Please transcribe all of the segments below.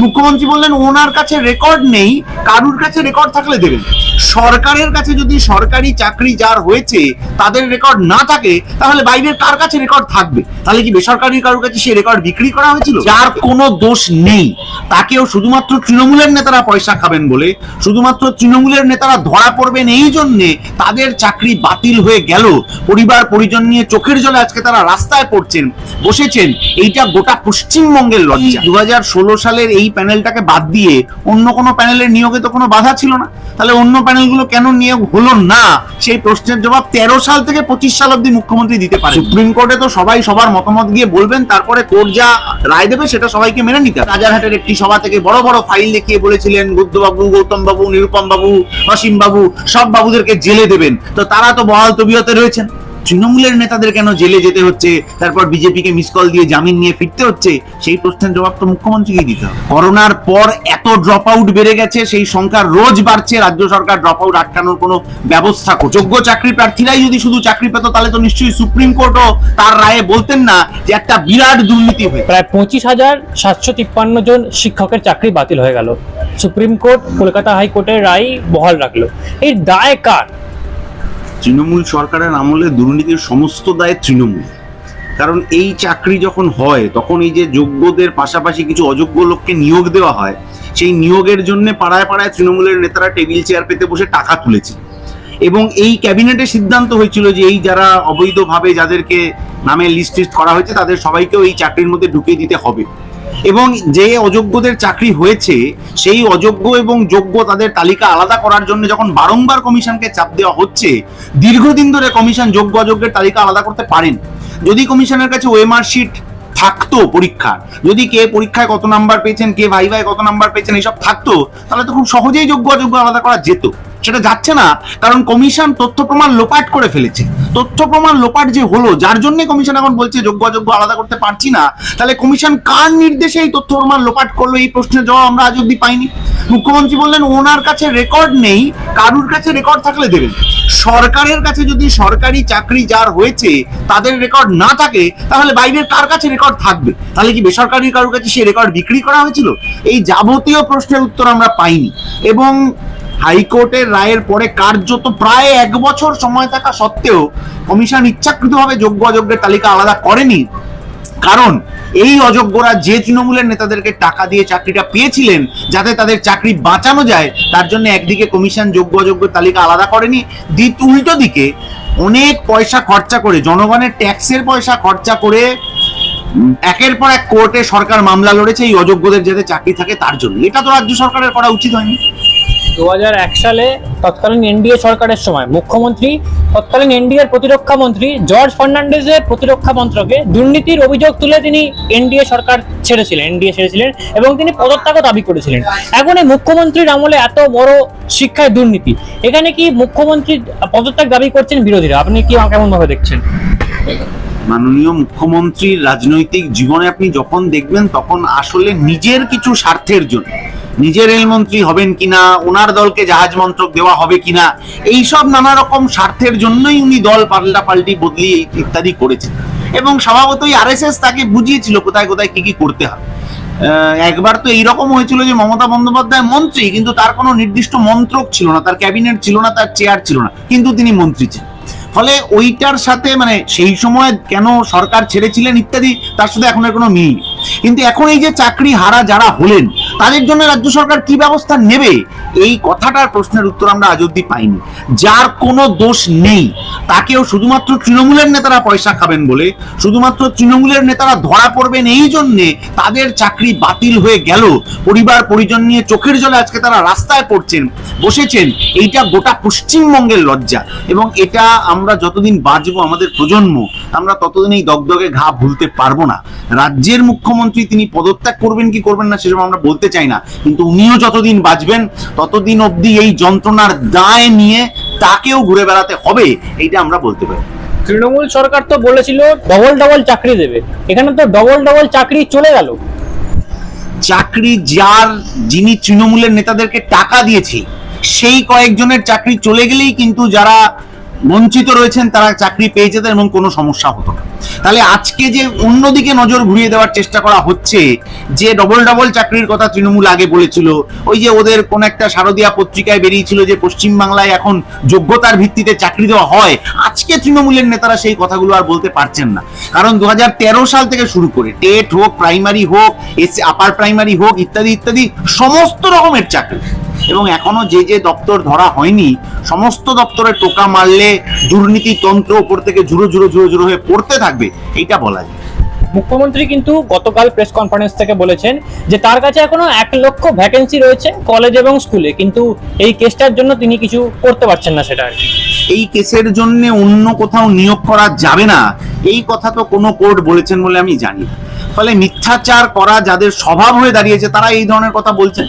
মুখ্যমন্ত্রী বললেন, ওনার কাছে রেকর্ড নেই, কারুর কাছে রেকর্ড থাকলে দেবেন। সরকারের কাছে যদি সরকারি চাকরি যার হয়েছে, তাদের রেকর্ড না থাকে, তাহলে বাইরের কার কাছে রেকর্ড থাকবে? তাহলে কি বেসরকারি কারোর কাছে সেই রেকর্ড বিক্রি করা হয়েছিল? যার কোনো দোষ নেই। তাকেও শুধুমাত্র তৃণমূলের নেতারা পয়সা খাবেন বলে, শুধুমাত্র তৃণমূলের নেতারা ধরা পড়বেন এই জন্যে তাদের চাকরি বাতিল হয়ে গেল। পরিবার, পরিজন নিয়ে চোখের জলে আজকে তারা রাস্তায় পড়ছেন, বসেছেন। এইটা গোটা পশ্চিমবঙ্গের লজ্জা। দু হাজার ষোলো সালের এই প্যানেলটাকে বাদ দিয়ে অন্য কোনো প্যানেলের নিয়োগে তো কোনো বাধা ছিল না। তাহলে অন্য প্যানেলগুলো কেন নিয়োগ হলো না? সেই প্রশ্নের জবাব তেরো সাল থেকে পঁচিশ সাল অব্দি মুখ্যমন্ত্রী দিতে পারে সুপ্রিম কোর্টে তো সবাই সবার মতামত গিয়ে বলবেন, তারপরে কোর্ট যা রায় দেবে সেটা সবাইকে মেনে নিতে। রাজারহাটের একটি সভা থেকে বড় বড় ফাইল দেখিয়ে বলেছিলেন, বুদ্ধবাবু গৌতম বাবু নিরুপম বাবু অসীম বাবু সব বাবুদেরকে জেলে দেবেন। তো তারা তো বহাল তবিয়তে রয়েছেন। তৃণমূলের নেতাদের কেন জেলে যেতে হচ্ছে? তারপর বিজেপিকে মিস কল দিয়ে জামিন নিয়ে ফিরতে হচ্ছে? সেই প্রশ্নের জবাব তো মুখ্যমন্ত্রীকে দিতে হবে। করোনার পর এত ড্রপ আউট বেড়ে গেছে, সেই সংখ্যা রোজ বাড়ছে, রাজ্য সরকার ড্রপ আউট আটকানোর কোনো ব্যবস্থা। যোগ্য চাকরি প্রার্থীরাই যদি শুধু চাকরি পেত, তাহলে তো নিশ্চয়ই সুপ্রিম কোর্টও তার রায়ে বলতেন না যে একটা বিরাট দুর্নীতি হয়ে প্রায় পঁচিশ হাজার সাতশো তিপ্পান্ন জন শিক্ষকের চাকরি বাতিল হয়ে গেল। সুপ্রিম কোর্ট, কলকাতা হাইকোর্টের রায় বহাল রাখল। এই দায় কার? তৃণমূল সরকারের আমলে দুর্নীতির সমস্ত দায় তৃণমূল। কারণ এই চাকরি যখন হয়, তখন এই যে যোগ্যদের পাশাপাশি কিছু অযোগ্য লোককে নিয়োগ দেওয়া হয়, সেই নিয়োগের জন্য পাড়ায় পাড়ায় তৃণমূলের নেতারা টেবিল চেয়ার পেতে বসে টাকা তুলেছে এবং এই ক্যাবিনেটে সিদ্ধান্ত হয়েছিল যে এই যারা অবৈধভাবে যাদেরকে নামে লিস্ট টিস্ট করা হয়েছে, তাদের সবাইকেও এই চাকরির মধ্যে ঢুকিয়ে দিতে হবে। এবং যে অযোগ্যদের চাকরি হয়েছে, সেই অযোগ্য এবং যোগ্য তাদের তালিকা আলাদা করার জন্য যখন বারংবার কমিশনকে চাপ দেওয়া হচ্ছে, দীর্ঘদিন ধরে কমিশন যোগ্য অযোগ্যের তালিকা আলাদা করতে পারেন। যদি কমিশনের কাছে ওএমআর শিট থাকতো পরীক্ষা যদি কে পরীক্ষায় কত নাম্বার পেয়েছেন, কে ভাই ভাই কত নাম্বার পেয়েছেন এইসব থাকতো, তাহলে তো খুব সহজেই যোগ্য অযোগ্য আলাদা করা যেত। সেটা যাচ্ছে না, কারণ কমিশন তথ্য প্রমাণ লোপাট করে ফেলেছে। তথ্য প্রমাণ লোপাট যে হলো, যার জন্য কমিশন এখন বলছে যোগ্য অযোগ্য আলাদা করতে পারছি না, তাহলে কমিশন কার নির্দেশে এই তথ্য প্রমাণ লোপাট করল? এই প্রশ্নের জবাব আমরা আজ অব্দি পাইনি। মুখ্যমন্ত্রী বললেন, ওনার কাছে রেকর্ড নেই, কারুর কাছে রেকর্ড থাকলে দেবেন। সরকারের কাছে যদি সরকারি চাকরি যার হয়েছে, তাদের রেকর্ড না থাকে, তাহলে বাইরের কার কাছে রেকর্ড থাকবে? তাহলে কি বেসরকারি কারোর কাছে সেই রেকর্ড বিক্রি করা হয়েছিল? এই যাবতীয় প্রশ্নের উত্তর আমরা পাইনি। এবং হাইকোর্টের রায়ের পরে কার্যত প্রায় এক বছর সময় থাকা সত্ত্বেও কমিশন ইচ্ছাকৃতভাবে যোগ্য অযোগ্যের তালিকা আলাদা করেনি। কারণ এই অযোগ্যরা যে তৃণমূলের নেতাদেরকে টাকা দিয়ে চাকরিটা পেয়েছিলেন, যাতে তাদের চাকরি বাঁচানো যায়, তার জন্য একদিকে কমিশন যোগ্য অযোগ্য তালিকা আলাদা করেনি, দ্বিত উল্টো দিকে অনেক পয়সা খরচা করে, জনগণের ট্যাক্সের পয়সা খরচা করে একের পর এক কোর্টে সরকার মামলা লড়েছে এই অযোগ্যদের যাতে চাকরি থাকে তার জন্য। এটা তো রাজ্য সরকারের করা উচিত হয়নি। দু সালে তৎকালীন এনডিএ সরকারের সময় মুখ্যমন্ত্রী, তৎকালীন এনডিএর প্রতিরক্ষা মন্ত্রী জর্জ ফার্নান্ডেজের প্রতিরক্ষা মন্ত্রকে দুর্নীতির অভিযোগ তুলে তিনি এনডিএ সরকার ছেড়েছিলেন, এনডিএ ছেড়েছিলেন এবং তিনি পদত্যাগও দাবি করেছিলেন। এখন এই মুখ্যমন্ত্রীর আমলে এত বড় শিক্ষায় দুর্নীতি, এখানে কি মুখ্যমন্ত্রী পদত্যাগ দাবি করছেন বিরোধীরা? আপনি কি কেমন ভাবে দেখছেন? মাননীয় মুখ্যমন্ত্রীর রাজনৈতিক জীবনে আপনি যখন দেখবেন তখন আসলে নিজের কিছু স্বার্থের জন্য নিজের রেলমন্ত্রী হবেন কিনা, ওনার দলকে জাহাজ মন্ত্রক দেওয়া হবে কিনা, এইসব নানা রকম স্বার্থের জন্যই উনি দল পাল্টা পাল্টি বদলি ইত্যাদি করেছেন। এবং স্বভাবতই আরএসএস তাকে বুঝিয়েছিল কোথায় কোথায় কি কি করতে হবে। একবার তো এইরকম হয়েছিল যে মমতা বন্দ্যোপাধ্যায় মন্ত্রী, কিন্তু তার কোনো নির্দিষ্ট মন্ত্রক ছিল না, তার ক্যাবিনেট ছিল না, তার চেয়ার ছিল না, কিন্তু তিনি মন্ত্রী ছিলেন। ফলে ওইটার সাথে মানে সেই সময় কেন সরকার ছেড়েছিলেন ইত্যাদি, তার সাথে এখন আর কোনো মিল। কিন্তু এখন এই যে চাকরি হারা যারা হলেন তাদের জন্য রাজ্য সরকার কি ব্যবস্থা নেবে? এই কথাটার প্রশ্নের উত্তর আমরা আজ অব্দি পাইনি। যার কোনো দোষ নেই, তাকেও শুধুমাত্র তৃণমূলের নেতারা পয়সা খাবেন বলে, শুধুমাত্র তৃণমূলের নেতারা ধরা পড়বেন এই জন্যে তাদের চাকরি বাতিল হয়ে গেল। পরিবার, পরিজন নিয়ে চোখের জলে আজকে তারা রাস্তায় পড়ছেন, বসেছেন। এইটা গোটা পশ্চিমবঙ্গের লজ্জা এবং এটা আমরা যতদিন বাঁচবো আমাদের প্রজন্ম, আমরা ততদিন এই দগদগে ঘা ভুলতে পারব না। রাজ্যের মুখ্যমন্ত্রী তিনি পদত্যাগ করবেন কি করবেন না সেসব আমরা বলতে চাই না। কিন্তু উনিও যতদিন বাঁচবেন ততদিন অবধি এই যন্ত্রণার দায় নিয়ে তাকেও ঘুরে বেড়াতে হবে এইটা আমরা বলতে পারি। তৃণমূল সরকার তো বলেছিল ডবল ডবল চাকরি দেবে। এখানে তো ডবল ডবল চাকরি চলে গেল। চাকরি যার যিনি তৃণমূলের নেতাদেরকে টাকা দিয়েছে সেই কয়েকজনের চাকরি চলে গেলেই কিন্তু যারা বঞ্চিত রয়েছেন, তারা চাকরি পেয়ে যেতেন এবং কোনো সমস্যা হতো না। তাহলে আজকে যে অন্যদিকে নজর ঘুরিয়ে দেওয়ার চেষ্টা করা হচ্ছে, যে ডবল ডবল চাকরির কথা তৃণমূল আগে বলেছিল, ওই যে ওদের কোন একটা শারদীয়া পত্রিকায় বেরিয়েছিল যে পশ্চিমবাংলায় এখন যোগ্যতার ভিত্তিতে চাকরি দেওয়া হয়, আজকে তৃণমূলের নেতারা সেই কথাগুলো আর বলতে পারছেন না। কারণ দু হাজার তেরো সাল থেকে শুরু করে, টেট হোক, প্রাইমারি হোক, এস, আপার প্রাইমারি হোক, ইত্যাদি ইত্যাদি, সমস্ত রকমের চাকরি। এবং এখনও যে যে দপ্তর ধরা হয়নি সমস্ত দপ্তরে টোকা মারলে দুর্নীতি তন্ত্র উপর থেকে ঝুরো ঝুরো ঝুরো ঝুরো হয়ে পড়তে থাকবে এইটা বলা যায়। মুখ্যমন্ত্রী কিন্তু গতকাল প্রেস কনফারেন্স থেকে বলেছেন যে তার কাছে এখনও এক লক্ষ ভ্যাকেন্সি রয়েছে কলেজ এবং স্কুলে কিন্তু এই কেসটার জন্য তিনি কিছু করতে পারছেন না সেটা আর কি। এই কেসের জন্য অন্য কোথাও নিয়োগ করা যাবে না এই কথা তো কোনো কোর্ট বলেছেন বলে আমি জানি ফলে মিথ্যাচার করা যাদের স্বভাব হয়ে দাঁড়িয়েছে তারা এই ধরনের কথা বলছেন?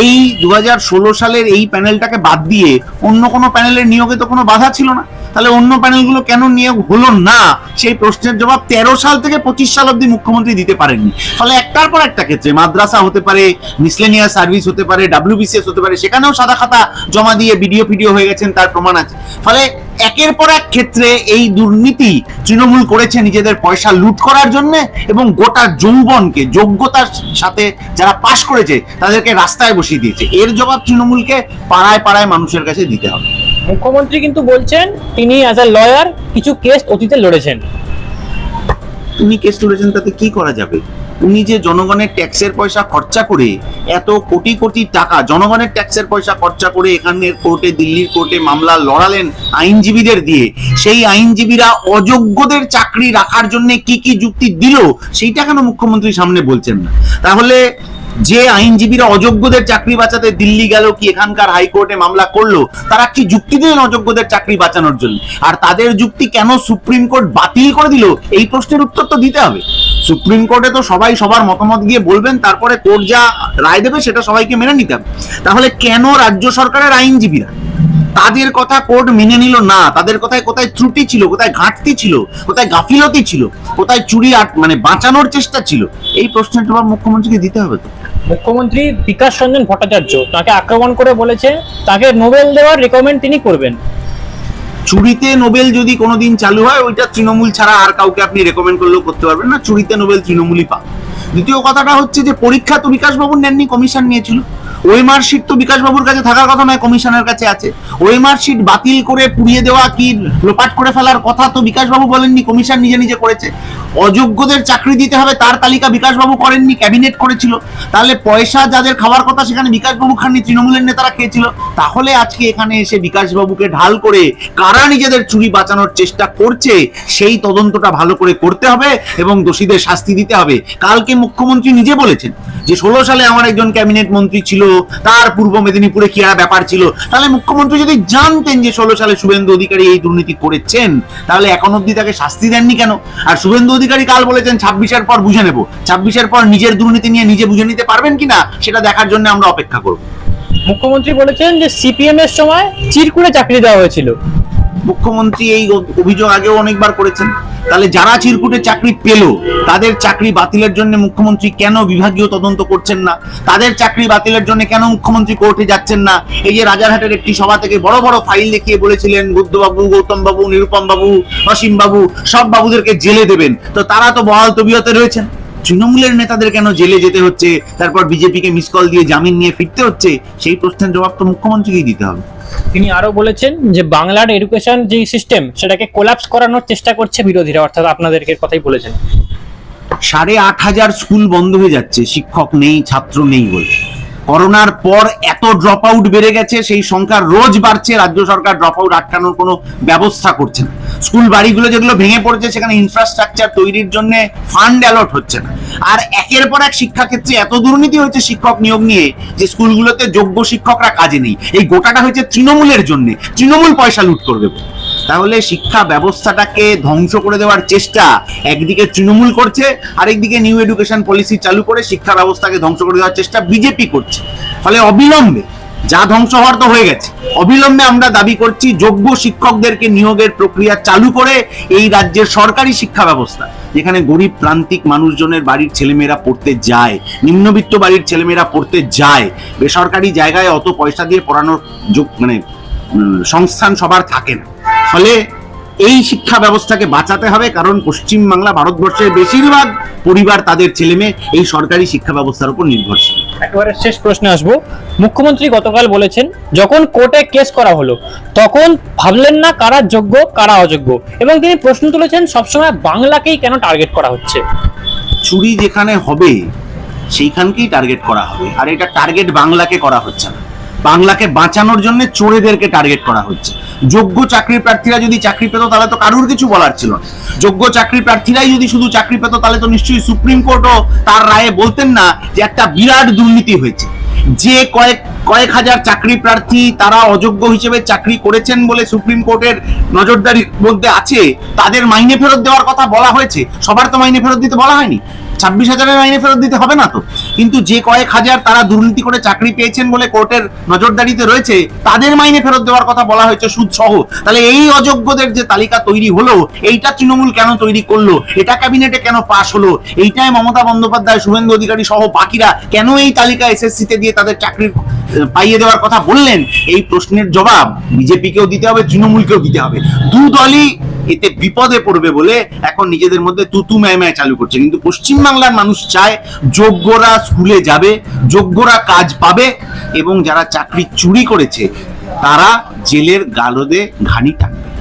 এই দু হাজার ষোলো সালের এই প্যানেলটাকে বাদ দিয়ে অন্য কোনো প্যানেলের নিয়োগে তো কোনো বাধা ছিল না। তাহলে অন্য প্যানেলগুলো কেন নিয়োগ হলো না? সেই প্রশ্নের জবাব তেরো সাল থেকে পঁচিশ সাল অব্দি মুখ্যমন্ত্রী দিতে পারেননি। ফলে একটার পর একটা ক্ষেত্রে মাদ্রাসা হতে পারে মিসলেনিয়াস সার্ভিস হতে পারে ডাব্লিউবিসিএস হতে পারে, সেখানেও সাদা খাতা জমা দিয়ে ভিডিও ফিডিও হয়ে গেছেন, তার প্রমাণ আছে। ফলে একের পর এক ক্ষেত্রে এই দুর্নীতি তৃণমূল করেছে নিজেদের পয়সা লুট করার জন্য এবং গোটা যৌবনকে যোগ্যতার সাথে যারা পাশ করেছে তাদেরকে রাস্তায় বসিয়ে দিয়েছে। এর জবাব তৃণমূলকে পাড়ায় পাড়ায় মানুষের কাছে দিতে হবে। মুখ্যমন্ত্রী কিন্তু বলছেন তিনি অ্যাজ আ লয়ার কিছু কেস অতীতে লড়েছেন। উনি কেস লড়েছেন তাতে কি করা যাবে? উনি যে জনগণের ট্যাক্সের পয়সা খরচা করে এত কোটি কোটি টাকা, জনগণের ট্যাক্সের পয়সা খরচা করে এখানের কোর্টে, দিল্লির কোর্টে মামলা লড়ালেন আইনজীবীদের দিয়ে, সেই আইনজীবীরা অযোগ্যদের চাকরি রাখার জন্য কি কি যুক্তি দিল, সেইটা কেন মুখ্যমন্ত্রী সামনে বলছেন না? তাহলে যে আইনজীবীরা অযোগ্যদের চাকরি বাঁচাতে দিল্লি গেল, কি এখানকার হাইকোর্টে মামলা করল, তারা কি যুক্তি দিলেন অযোগ্যদের চাকরি বাঁচানোর জন্য? আর তাদের যুক্তি কেন সুপ্রিম কোর্ট বাতিল করে দিল? এই প্রশ্নের উত্তর তো দিতে হবে। সুপ্রিম কোর্টে তো সবাই সবার মতামত গিয়ে বলবেন, তারপরে কোর্ট যা রায় দেবে সেটা সবাইকে মেনে নিতে হবে। তাহলে কেন রাজ্য সরকারের আইনজীবীরা তাদের কথা কোর্ট মেনে নিল না? তাদের কথায় কোথায় ত্রুটি ছিল? কোথায় ঘাটতি ছিল? কোথায় গাফিলতি ছিল? কোথায় চুরি মানে বাঁচানোর চেষ্টা ছিল? এই প্রশ্নের জবাব মুখ্যমন্ত্রীকে দিতে হবে তো। মুখ্যমন্ত্রী বিকাশ রঞ্জন ভট্টাচার্য তাকে আক্রমণ করে বলেছে, তাকে নোবেল দেওয়ার রেকমেন্ড তিনি করবেন। চুরিতে নোবেল যদি কোনোদিন চালু হয়, ওইটা তৃণমূল ছাড়া আর কাউকে আপনি রেকমেন্ড করলেও করতে পারবেন না। চুরিতে নোবেল তৃণমূলই পাবে দ্বিতীয় কথাটা হচ্ছে যে, পরীক্ষা তো বিকাশবাবুর নেননি, কমিশন নিয়েছিল। ওই মার্কশিট তো বিকাশবাবুর কাছে থাকার কথা নয়, কমিশনের কাছে আছে। ওই মার্কশিট বাতিল করে পুড়িয়ে দেওয়া কি লোপাট করে ফেলার কথা তো বিকাশবাবু বলেননি, কমিশন নিজে নিজে করেছে। অযোগ্যদের চাকরি দিতে হবে, তার তালিকা বিকাশবাবু করেননি, ক্যাবিনেট করেছিল। তাহলে পয়সা যাদের খাওয়ার কথা সেখানে বিকাশবাবু খাননি, তৃণমূলের নেতারা খেয়েছিল। তাহলে আজকে এখানে এসে বিকাশবাবুকে ঢাল করে কারা নিজেদের চুরি বাঁচানোর চেষ্টা করছে, সেই তদন্তটা ভালো করে করতে হবে এবং দোষীদের শাস্তি দিতে হবে। কালকে মুখ্যমন্ত্রী নিজে বলেছেন যে, ষোলো সালে আমার একজন ক্যাবিনেট মন্ত্রী ছিল, তার পূর্ব মেদিনীপুরে কি আর ব্যাপার ছিল? তাহলে মুখ্যমন্ত্রী যদি জানতেন যে, ষোলো সালে শুভেন্দু অধিকারী এই দুর্নীতি করেছেন, তাহলে এখন অব্দি তাকে শাস্তি দেননি কেন? আর শুভেন্দু অধিকারী কাল বলেছেন ছাব্বিশের পর বুঝে নেব। ছাব্বিশের পর নিজের দুর্নীতি নিয়ে নিজে বুঝে নিতে পারবেন কিনা সেটা দেখার জন্য আমরা অপেক্ষা করব। মুখ্যমন্ত্রী বলেছেন যে সিপিএম এর সময় চিরকুড়ে চাকরি দেওয়া হয়েছিল। মুখ্যমন্ত্রী এই অভিযোগ আগেও অনেকবার করেছেন। তাহলে যারা চিরকুটে চাকরি পেল, তাদের চাকরি বাতিলের জন্য মুখ্যমন্ত্রী কেন বিভাগীয় তদন্ত করছেন না? তাদের চাকরি বাতিলের জন্য কেন মুখ্যমন্ত্রী কোর্টে যাচ্ছেন না? এই যে রাজারহাটের একটি সভা থেকে বড় বড় ফাইল দেখিয়ে বলেছিলেন বুদ্ধবাবু গৌতম বাবু নিরুপম বাবু অসীম বাবু সব বাবুদেরকে জেলে দেবেন। তো তারা তো বহাল তবিয়তে রয়েছেন। তৃণমূলের নেতাদের কেন জেলে যেতে হচ্ছে? তারপর বিজেপিকে মিস কল দিয়ে জামিন নিয়ে ফিরতে হচ্ছে? সেই প্রশ্নের জবাব তো মুখ্যমন্ত্রীকেই দিতে হবে। তিনি আরও বলেছেন যে বাংলার এডুকেশন যে সিস্টেম সেটাকে কোলাপস করানোর চেষ্টা করছে বিরোধীরা অর্থাৎ আপনাদেরকে কথাই বলেছেন। সাড়ে আট হাজার স্কুল বন্ধ হয়ে যাচ্ছে শিক্ষক নেই ছাত্র নেই বলে। করোনার পর এত ড্রপ আউট বেড়ে গেছে সেই সংখ্যা রোজ বাড়ছে রাজ্য সরকার ড্রপ আউট আটকানোর কোনো ব্যবস্থা করছে না। স্কুল বাড়িগুলো যেগুলো ভেঙে পড়েছে, সেখানে ইনফ্রাস্ট্রাকচার তৈরির জন্য ফান্ড অ্যালট হচ্ছে না। আর একের পর এক শিক্ষাক্ষেত্রে এত দুর্নীতি হয়েছে শিক্ষক নিয়োগ নিয়ে যে স্কুলগুলোতে যোগ্য শিক্ষকরা কাজে নেই। এই গোটাটা হয়েছে তৃণমূলের জন্য। তৃণমূল পয়সা লুট করবে। তাহলে শিক্ষা ব্যবস্থাটাকে ধ্বংস করে দেওয়ার চেষ্টা একদিকে তৃণমূল করছে, আরেকদিকে নিউ এডুকেশন পলিসি চালু করে শিক্ষা ব্যবস্থাকে ধ্বংস করে দেওয়ার চেষ্টা বিজেপি করছে। ফলে অবিলম্বে যা ধ্বংস হওয়ার তো হয়ে গেছে। অবিলম্বে আমরা দাবি করছি যোগ্য শিক্ষকদেরকে নিয়োগের প্রক্রিয়া চালু করে এই রাজ্যের সরকারি শিক্ষা ব্যবস্থা, যেখানে গরিব প্রান্তিক মানুষজনের বাড়ির ছেলেমেয়েরা পড়তে যায়, নিম্নবিত্ত বাড়ির ছেলেমেয়েরা পড়তে যায়। বেসরকারি জায়গায় অত পয়সা দিয়ে পড়ানোর মানে সংস্থান সবার থাকে না। ফলে এই শিক্ষা ব্যবস্থাকে বাঁচাতে হবে কারণ পশ্চিমবাংলা ভারতবর্ষের বেশিরভাগ পরিবার তাদের ছেলে মেয়ে এই সরকারি শিক্ষা ব্যবস্থার উপর নির্ভরশীল। একেবারে শেষ প্রশ্নে আসব। মুখ্যমন্ত্রী গতকাল বলেছেন যখন কোর্টে কেস করা হলো তখন ভাবলেন না কারা যোগ্য কারা অযোগ্য। এবং তিনি প্রশ্ন তুলেছেন সবসময় বাংলাকেই কেন টার্গেট করা হচ্ছে? চুরি যেখানে হবে সেইখানকেই টার্গেট করা হবে। আর এটা টার্গেট বাংলাকে করা হচ্ছে না। বাংলাকে বাঁচানোর জন্য চোরেদেরকে টার্গেট করা হচ্ছে। যোগ্য চাকরি প্রার্থীরা যদি চাকরি পেত, তাহলে তো কারুর কিছু বলার ছিল যোগ্য চাকরি প্রার্থীরাই যদি শুধু চাকরি পেত, তাহলে তো নিশ্চয়ই সুপ্রিম কোর্টও তার রায়ে বলতেন না যে একটা বিরাট দুর্নীতি হয়েছে। যে কয়েক কয়েক হাজার চাকরি প্রার্থী তারা অযোগ্য হিসেবে চাকরি করেছেন বলে সুপ্রিম কোর্টের নজরদারির মধ্যে আছে, তাদের মাইনে ফেরত দেওয়ার কথা বলা হয়েছে। সবার তো মাইনে ফেরত দিতে বলা হয়নি। ছাব্বিশ হাজারের মাইনে ফেরত দিতে হবে না তো? কিন্তু যে কয়েক হাজার তারা দুর্নীতি করে চাকরি পেয়েছেন বলে কোর্টের নজরদারিতে রয়েছে, তাদের মাইনে ফেরত দেওয়ার কথা বলা হয়েছে সুদ সহ তাহলে এই অযোগ্যদের যে তালিকা তৈরি হলো, এইটা তৃণমূল কেন তৈরি করল? এটা ক্যাবিনেটে কেন পাশ হলো? এইটাই মমতা বন্দ্যোপাধ্যায়, শুভেন্দু অধিকারী সহ বাকিরা কেন এই তালিকা এসএসসি তে দিয়ে তাদের চাকরি পাইয়ে দেওয়ার কথা বললেন? এই প্রশ্নের জবাব বিজেপিকেও দিতে হবে, তৃণমূলকেও দিতে হবে। দু দলই এতে বিপদে পড়বে বলে এখন নিজেদের মধ্যে তুতু ম্যায় চালু করছে। কিন্তু পশ্চিমবাংলার মানুষ চায় যোগ্যরা স্কুলে যাবে, যোগ্যরা কাজ পাবে এবং যারা চাকরি চুরি করেছে, তারা জেলের গালদে ঘানি টানবে